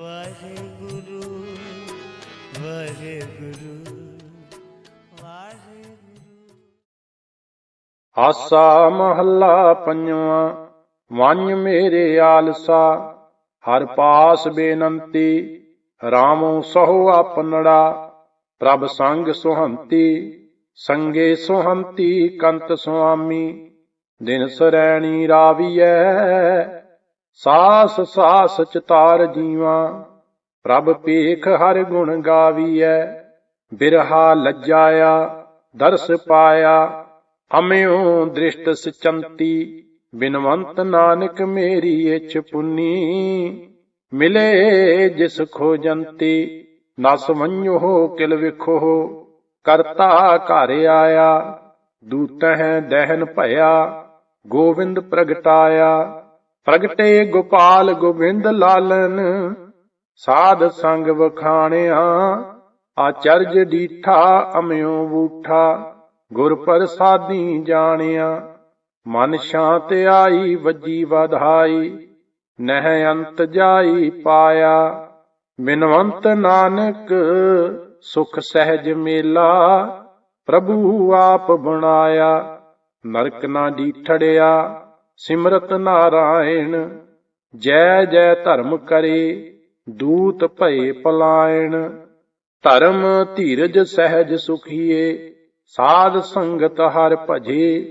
ਵਾਹਿਗੁਰੂ ਵਾਹਿਗੁਰੂ ਵਾਹਿਗੁਰੂ। ਆਸਾ ਮਹੱਲਾ ਪੰਜਵਾਂ ਵੰਜ ਮੇਰੇ ਆਲਸਾ, ਹਰ ਪਾਸ ਬੇਨੰਤੀ, ਰਾਮੋ ਸਹੁ ਆਪਨੜਾ ਪ੍ਰਭ ਸੰਗ ਸੁਹੰਤੀ, ਸੰਗੇ ਸੁਹੰਤੀ ਕੰਤ ਸੁਆਮੀ ਦਿਨ ਸਰੈਣੀ ਰਾਵੀਐ ਸਾਸ ਸਾਸ ਚਤਾਰ ਜੀਵਾ, ਪ੍ਰਭ ਪੇਖ ਹਰ ਗੁਣ ਗਾਵੀਐ, ਬਿਰਹਾ ਲੱਜਾਇਆ, ਦਰਸ ਪਾਇਆ ਅਮਿਉ ਦ੍ਰਿਸ਼ਟ ਸਚੰਤੀ, ਬਿਨਵੰਤ ਨਾਨਕ ਮੇਰੀ ਇਛ ਪੁੰਨੀ, ਮਿਲੇ ਜਿਸ ਖੋਜੰਤੀ ਨਸ ਵੰਜੋ ਕਿਲ ਵਿਖੋ, ਕਰਤਾ ਘਰ ਆਇਆ, ਦੂਤਹਿ ਦਹਿਨ ਭਇਆ, ਗੋਵਿੰਦ ਪ੍ਰਗਟਾਇਆ ਪ੍ਰਗਟੇ ਗੋਪਾਲ ਗੋਬਿੰਦ ਲਾਲਨ, ਸਾਧ ਸੰਗ ਵਖਾਣਿਆ, ਆਚਰਜ ਡੀਠਾ, ਅਮਿਓ ਬੂਠਾ, ਗੁਰ ਪ੍ਰਸਾਦੀ ਜਾਣਿਆ, ਮਨ ਸ਼ਾਂਤ ਆਈ, ਵੱਜੀ ਵਧਾਈ, ਨਹਿ ਅੰਤ ਜਾਈ ਪਾਇਆ ਬਿਨਵੰਤ ਨਾਨਕ ਸੁਖ ਸਹਿਜ ਮੇਲਾ, ਪ੍ਰਭੂ ਆਪ ਬਣਾਇਆ, ਨਰਕ ਨਾ ਡੀਠੜਿਆ ਸਿਮਰਤ ਨਾਰਾਇਣ, ਜੈ ਜੈ ਧਰਮ ਕਰੇ, ਦੂਤ ਭਏ ਪਲਾਇਣ। ਧਰਮ ਧੀਰਜ ਸਹਿਜ ਸੁਖੀਏ, ਸਾਧ ਸੰਗਤ ਹਰ ਭਜੇ,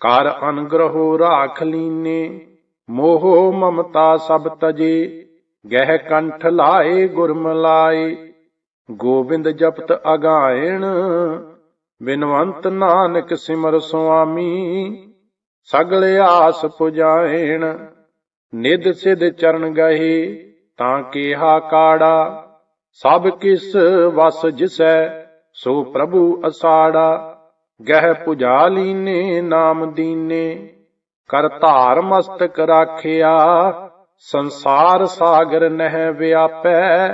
ਕਰ ਅਨਗ੍ਰਹੋ ਰਾਖ ਲੀਨੇ, ਮੋਹ ਮਮਤਾ ਸਭ ਤਜੇ, ਗਹਿ ਕੰਠ ਲਾਏ ਗੁਰਮਲਾਏ ਗੋਬਿੰਦ ਜਪਤ ਅਗਾਇਣ, ਬਿਨਵੰਤ ਨਾਨਕ ਸਿਮਰ ਸੁਆਮੀ ਸਗਲੇ ਆਸ ਪੁਜਾਇਣ ਨਿਦ ਸਿਧ ਚਰਨ ਗਏ ਤਾਂ ਕੀਹਾ ਕਾੜਾ, ਸਭ ਕਿਸ ਵਸ ਜਿਸੈ, ਸੋ ਪ੍ਰਭੂ ਅਸਾੜਾ। ਗਹਿ ਪੁਜਾ ਲੀਨੇ, ਨਾਮ ਦੀਨੇ, ਕਰ ਧਾਰ ਮਸਤਕ ਰਾਖਿਆ, ਸੰਸਾਰ ਸਾਗਰ ਨਹਿ ਵਿਆਪੈ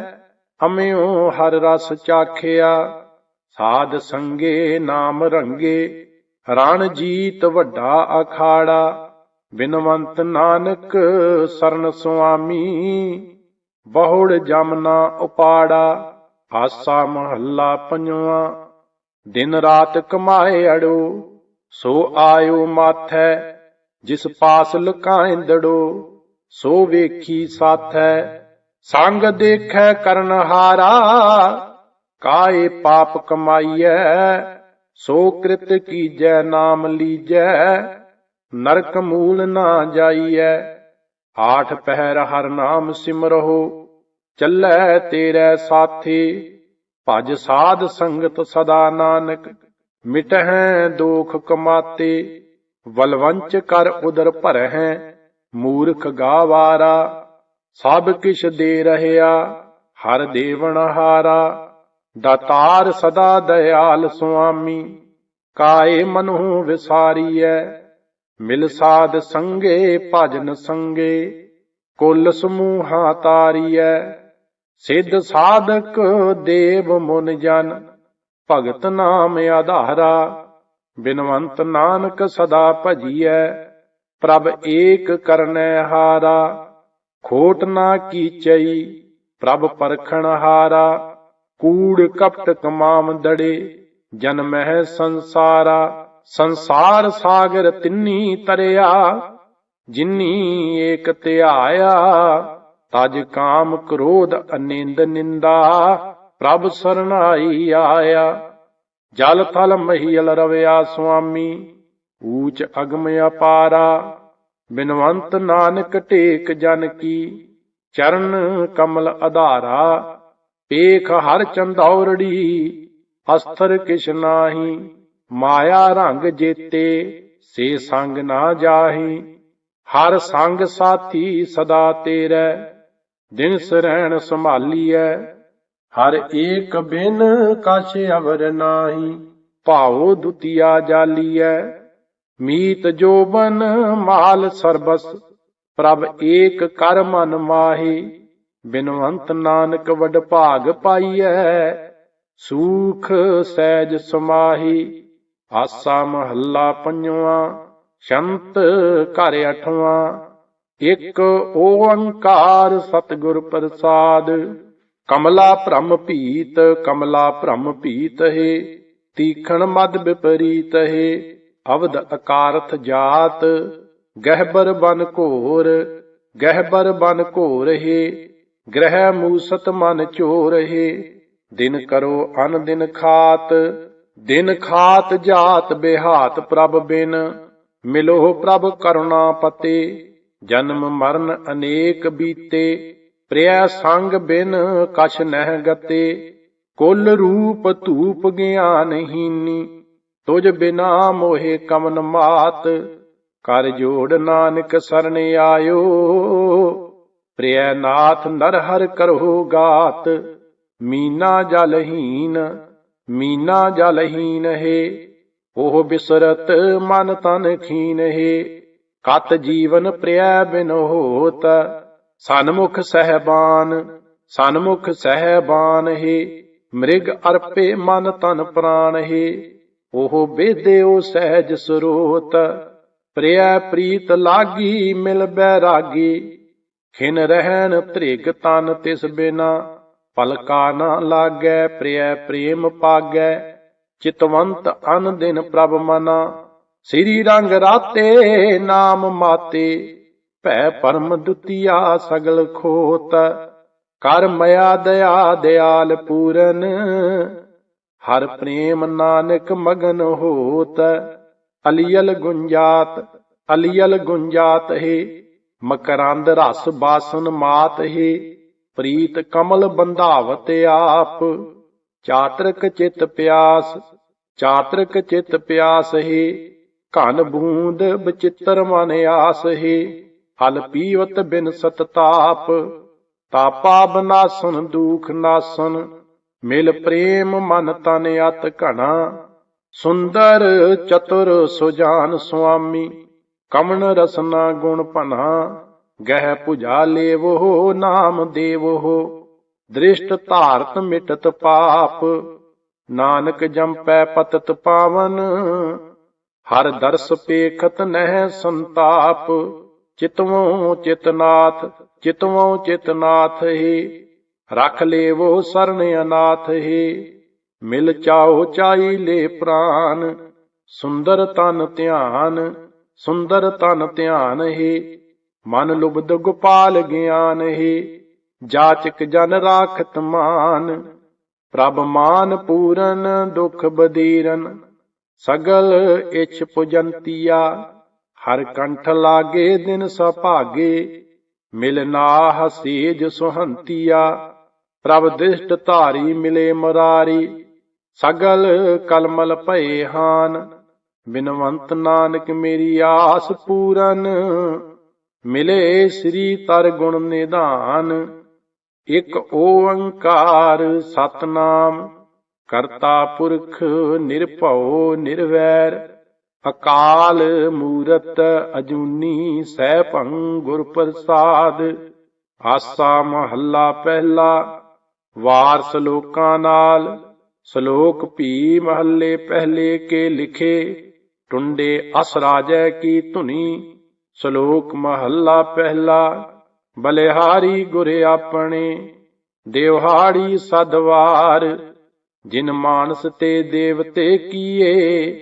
ਹਮਿਓ ਹਰ ਰਸ ਚਾਖਿਆ। ਸਾਧ ਸੰਗੇ ਨਾਮ ਰੰਗੇ ਰਣ ਜੀਤ ਵੱਡਾ ਅਖਾੜਾ, ਬਿਨਵੰਤ ਨਾਨਕ ਸਰਨ ਸੁਆਮੀ। ਬਹੁੜ ਜਮਨਾ ਉਪਾੜਾ, ਆਸਾ ਮਹੱਲਾ ਪੰਜਵਾਂ। ਦਿਨ ਰਾਤ ਕਮਾਏ ਅੜੋ, ਸੋ ਆਇਓ ਮਾਥੈ, ਜਿਸ ਪਾਸ ਲੁਕਾਇਂਦੜੋ ਸੋ ਵੇਖੀ ਸਾਥੈ। ਸੰਗ ਦੇਖੈ ਕਰਨ ਹਾਰਾ, ਕਾਏ ਪਾਪ ਕਮਾਈਐ ਸੋ ਕ੍ਰਿਤ ਕੀਜੈ, ਨਾਮ ਲੀਜੈ, ਨਰਕ ਮੂਲ ਨਾ ਜਾਈਐ। ਆਠ ਪਹਿਰ ਹਰ ਨਾਮ ਸਿਮਰਹੁ, ਚੱਲੈ ਤੇਰੇ ਸਾਥੀ। ਭਜ ਸਾਧ ਸੰਗਤ ਸਦਾ ਨਾਨਕ, ਮਿਟਹਿ ਦੋਖ ਕਮਾਤੇ। ਵਲਵੰਚ ਕਰ ਉਦਰ ਭਰਹਿ, ਮੂਰਖ ਗਾਵਾਰਾ। ਸਭ ਕਿਛ ਦੇ ਰਹਿਆ, ਹਰ ਦੇਵਨ ਹਾਰਾ। ਦਾਤਾਰ ਸਦਾ ਦਇਆਲ ਸੁਆਮੀ, ਕਾਏ ਮਨਹੁ ਵਿਸਾਰੀਐ, ਮਿਲ ਸਾਧ ਸੰਗੇ ਭਜਨ ਸੰਗੇ, ਕੁਲ ਸਮੂਹਾ ਤਾਰੀਐ, ਸਿੱਧ ਸਾਧਕ ਦੇਵ ਮੁਨ ਜਨ, ਭਗਤ ਨਾਮ ਆਧਾਰਾ, ਬਿਨਵੰਤ ਨਾਨਕ ਸਦਾ ਭਜੀਐ, ਪ੍ਰਭ ਏਕ ਕਰਨੈ ਹਾਰਾ, ਖੋਟ ਨਾ ਕੀਚਈ, ਪ੍ਰਭ ਪਰਖਣ ਹਾਰਾ। ਕੂੜ ਕਪਟ ਕਮਾਮ ਦੜੇ ਜਨਮ ਹੈ ਸੰਸਾਰਾ, ਸੰਸਾਰ ਸਾਗਰ ਤਿੰਨੀ ਤਰਿਆ, ਜਿਨੀ ਏਕ ਧਿਆਇਆ, ਤਜ ਕਾਮ ਕ੍ਰੋਧ ਅਨਿੰਦ ਨਿੰਦਾ, ਪ੍ਰਭ ਸਰਨਾਈ ਆਇਆ। ਜਲ ਥਲ ਮਹੀਲ ਰਵਿਆ ਸੁਆਮੀ, ਊਚ ਅਗਮ ਅਪਾਰਾ, ਬਿਨਵੰਤ ਨਾਨਕ ਟੇਕ ਜਨ ਕੀ, ਚਰਨ ਕਮਲ ਆਧਾਰਾ ਪੇਖ ਹਰ ਚੰਦੌਰੜੀ ਅਸਥਰ ਕਿਛ ਨਾਹੀ, ਮਾਇਆ ਰੰਗ ਜੇਤੇ, ਸੇ ਸੰਗ ਨਾ ਜਾਹੀ। ਹਰ ਸੰਗ ਸਾਥੀ ਸਦਾ ਤੇਰੇ, ਦਿਨ ਸਰਹਿਣ ਸੰਭਾਲੀਐ। ਹਰ ਏਕ ਬਿਨ ਕਛ ਅਵਰ ਨਾਹੀ, ਭਾਉ ਦੁਤੀਆ ਜਾਲੀਐ। ਮੀਤ ਜੋਬਨ ਮਾਲ ਸਰਬਸ, ਪ੍ਰਭ ਏਕ ਕਰ ਮਨ ਮਾਹੀ। ਬਿਨਵੰਤ ਨਾਨਕ ਵਡ ਭਾਗ ਪਾਈਐ, ਸੂਖ ਸਹਿਜ ਸਮਾਹੀ, ਆਸਾ ਮਹੱਲਾ ਪੰਜਵਾਂ, ਸ਼ੰਤ ਘਰ ਅਠਵਾਂ, ਇੱਕ ਓੰਕਾਰ ਸਤਿਗੁਰ ਪ੍ਰਸਾਦ, ਕਮਲਾ ਭ੍ਰਮ ਭੀਤ, ਕਮਲਾ ਭ੍ਰਮ ਭੀਤ ਹੈ, ਤੀਖਣ ਮਦ ਵਿਪਰੀਤ ਹੈ, ਅਵਧ ਅਕਾਰਥ ਜਾਤ, ਗਹਿਬਰ ਬਨ ਘੋਰ, ਗਹਿਬਰ ਬਨ ਘੋਰ ਹੈ ਗ੍ਰਹਿ ਮੂਸਤ ਮਨ ਚੋ ਰਹੇ ਦਿਨ ਕਰੋ ਅਨ ਦਿਨ ਖਾਤ ਦਿਨ ਖਾਤ ਜਾਤ ਬਿਹਾਤ ਪ੍ਰਭ ਬਿਨ, ਮਿਲੋ ਪ੍ਰਭ ਕਰੁਣਾ ਪਤੇ, ਜਨਮ ਮਰਨ ਅਨੇਕ ਬੀਤੇ, ਪ੍ਰਿਆ ਸੰਗ ਬਿਨ ਕਛ ਨਹਿ ਗਤੇ, ਕੁਲ ਰੂਪ ਧੂਪ ਗਿਆਨਹੀਨੀ ਤੁਜ ਬਿਨਾ ਮੋਹਿ ਕਮਨ ਮਾਤ, ਕਰ ਜੋੜ ਨਾਨਕ ਸਰਣ ਆਇਓ ਪ੍ਰਿਯ ਨਾਥ ਨਰ ਹਰ ਕਰੋ ਗਾਤ, ਮੀਨਾ ਜਲਹੀਨ ਮੀਨਾ ਜਲਹੀਨ ਹੈ, ਉਹ ਬਿਸਰਤ ਮਨ ਤਨ ਖੀਨ ਹੈ। ਕਤ ਜੀਵਨ ਪ੍ਰਿਆ ਬਿਨ ਹੋਤ ਸਨਮੁਖ ਸਹਿਬਾਨ ਸਨਮੁਖ ਸਹਿਬਾਨ ਹੈ। ਮ੍ਰਿਗ ਅਰਪੇ ਮਨ ਤਨ ਪ੍ਰਾਣ ਹੈ, ਉਹ ਬੇਦਿਓ ਸਹਿਜ ਸਰੋਤ। ਪ੍ਰਿਆ ਪ੍ਰੀਤ ਲਾਗੀ ਮਿਲ ਬੈਰਾਗੀ ਖਿਨ ਰਹਿਣ ਧ੍ਰਿਗ ਤਨ ਤਿਸ ਬਿਨਾ ਪਲਕਾ ਨਾ ਲਾਗੈ, ਪ੍ਰਿਯ ਪ੍ਰੇਮ ਪਾਗੈ, ਚਿਤਵੰਤ ਅਨ ਦਿਨ ਪ੍ਰਭ ਮਨਾ। ਸ੍ਰੀ ਰੰਗ ਰਾਤੇ ਨਾਮ ਮਾਤੇ, ਭੈ ਪਰਮ ਦੁਤੀਆ ਸਗਲ ਖੋਤ। ਕਰ ਮਇਆ ਦਇਆ ਦਿਆਲ ਪੂਰਨ, ਹਰ ਪ੍ਰੇਮ ਨਾਨਕ ਮਗਨ ਹੋਤ। ਅਲੀਅਲ ਗੁੰਜਾਤ ਅਲੀਅਲ ਗੁੰਜਾਤ ਹੈ ਮਕਰੰਦ ਰਸ ਬਾਸਨ ਮਾਤ ਹੈ, ਪ੍ਰੀਤ ਕਮਲ ਬੰਧਾਵਤ ਆਪ। ਚਾਤਰਕ ਚਿਤ ਪਿਆਸ, ਚਾਤਰਕ ਚਿਤ ਪਿਆਸ ਹੈ, ਘਨ ਬੂੰਦ ਬਚਿੱਤਰ ਮਨ ਆਸ ਹੈ। ਹਲ ਪੀਵਤ ਬਿਨ ਸਤ ਤਾਪ ਤਾਪਾ ਬਨਾਸਨ, ਦੁਖ ਨਾਸਨ। ਮਿਲ ਪ੍ਰੇਮ ਮਨ ਤਨ ਅਤ ਘਣਾ, ਸੁੰਦਰ ਚਤੁਰ ਸੁਜਾਨ ਸੁਆਮੀ। ਕਮਨ ਰਸਨਾ ਗੁਣ ਭਨਾ, ਗਹਿ ਪੁਜਾ ਲੇਵੋ, ਨਾਮ ਦੇਵੋ। ਦ੍ਰਿਸ਼ਟ ਧਾਰਤ ਮਿਟਤ ਪਾਪ, ਨਾਨਕ ਜੰਪੈ ਪਤਤ ਪਾਵਨ। ਹਰ ਦਰਸ ਪੇਖਤ ਨਹਿ ਸੰਤਾਪ, ਚਿਤਵੋਂ ਚਿਤਨਾਥ ਚਿਤਵੋਂ ਚਿਤਨਾਥ ਹੀ। ਰਖ ਲੇਵੋ ਸਰਨ ਅਨਾਥ ਹੀ। ਮਿਲ ਚਾਓ ਚਾਈ ਲੈ ਪ੍ਰਾਨ, ਸੁੰਦਰ ਤਨ ਧਿਆਨ। ਸੁੰਦਰ ਤਨ ਧਿਆਨ ਹੀ, ਮਨ ਲੁਬਦ ਗੋਪਾਲ ਗਿਆਨ ਹੀ, ਜਾਚਕ ਜਨ ਰਾਖਤ ਮਾਨ, ਪ੍ਰਭ ਮਾਨ ਪੂਰਨ ਦੁਖ ਬਦੀਰਨ, ਸਗਲ ਇਛ ਪੁਜੰਤੀਆ, ਹਰ ਕੰਠ ਲਾਗੇ ਦਿਨ ਸੁਭਾਗੇ, ਮਿਲ ਨਾ ਹਸੀਜ ਸੁਹੰਤੀਆ, ਪ੍ਰਭ ਦ੍ਰਿਸ਼ਟ ਧਾਰੀ ਮਿਲੇ ਮਰਾਰੀ, ਸਗਲ ਕਲਮਲ ਭਏ ਹਾਨ ਬਿਨਵੰਤ ਨਾਨਕ ਮੇਰੀ ਆਸ ਪੂਰਨ, ਮਿਲੇ ਸ੍ਰੀ ਤਰ ਗੁਣ ਨਿਧਾਨ। ਇਕ ਓੰਕਾਰ ਸਤਨਾਮ, ਕਰਤਾ ਪੁਰਖ ਨਿਰਭਉ ਨਿਰਵੈਰ। ਅਕਾਲ ਮੂਰਤ ਅਜੂਨੀ ਸੈਭੰ ਗੁਰ ਪ੍ਰਸਾਦ ਆਸਾ ਮਹੱਲਾ ਪਹਿਲਾ ਵਾਰ ਸ਼ਲੋਕਾਂ ਨਾਲ। ਸ਼ਲੋਕ ਭੀ ਮਹੱਲੇ ਪਹਿਲੇ ਕੇ ਲਿਖੇ। ਟੁੰਡੇ ਅਸ ਰਾਜੈ ਕੀ ਧੁਨੀ, ਸ਼ਲੋਕ ਮਹੱਲਾ ਪਹਿਲਾ, ਬਲਿਹਾਰੀ ਗੁਰ ਆਪਣੇ ਦੇਵਹਾੜੀ ਸਦਵਾਰ ਜਿਨ ਮਾਨਸ ਤੇ ਦੇਵਤੇ ਕੀਏ,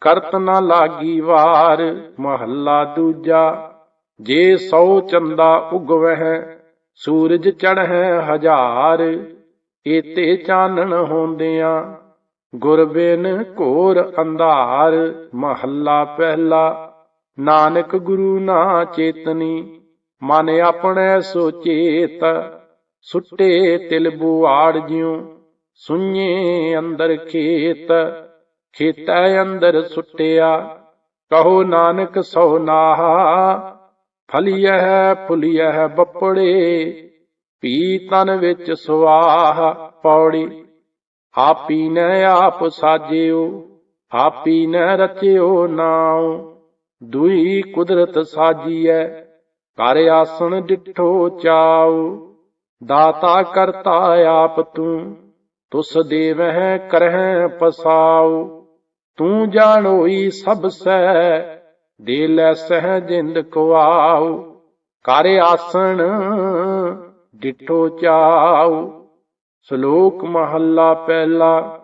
ਕਰਤ ਨਾ ਲਾਗੀ ਵਾਰ, ਮਹੱਲਾ ਦੂਜਾ, ਜੇ ਸੌ ਚੰਦਾ ਉਗਵਹਿ, ਸੂਰਜ ਚੜ੍ਹੈ ਹਜ਼ਾਰ, ਏਤੇ ਚਾਨਣ ਹੁੰਦਿਆਂ ਗੁਰ ਬਿਨ ਘੋਰ ਅੰਧਾਰ, ਮਹੱਲਾ ਪਹਿਲਾ। ਨਾਨਕ ਗੁਰੂ ਨਾ ਚੇਤਨੀ, ਮਨ ਆਪਣੇ ਸੋਚੇਤ ਸੁੱਟੇ ਤਿਲ ਬੁਆੜ ਜਿਉ ਸੁඤੇ ਅੰਦਰ ਖੇਤ। ਖੇਤੈ ਅੰਦਰ ਸੁੱਟਿਆ, ਕਹੋ ਨਾਨਕ ਸੋ ਨਾਹਾ। ਫਲਿਐ, ਫੁਲਿਐ ਬੱਪੜੇ, ਪੀ ਤਨ ਵਿੱਚ ਸੁਆਹ ਪੌੜੀ। ਆਪੀ ਨ ਆਪ ਸਾਜਿਓ, ਆਪੀ ਨ ਰਚਿਓ ਨਾਉ। ਦੁਈ ਕੁਦਰਤ ਸਾਜੀਐ, ਕਰ ਆਸਣ ਡਿਠੋ ਚਾਉ। ਦਾਤਾ ਕਰਤਾ ਆਪ ਤੂੰ, ਤੁਸ ਦੇਵਹਿ ਕਰਹਿ ਪਸਾਉ। ਤੂੰ ਜਾਣੋਈ ਸਭ ਸਹਿ ਦੇ ਲੈ ਸਹਿ ਜਿੰਦ ਕੁਆਉ ਕਰ ਆਸਣ ਡਿਠੋ ਚਾਉ। ਸ਼ਲੋਕ ਮਹੱਲਾ ਪਹਿਲਾ।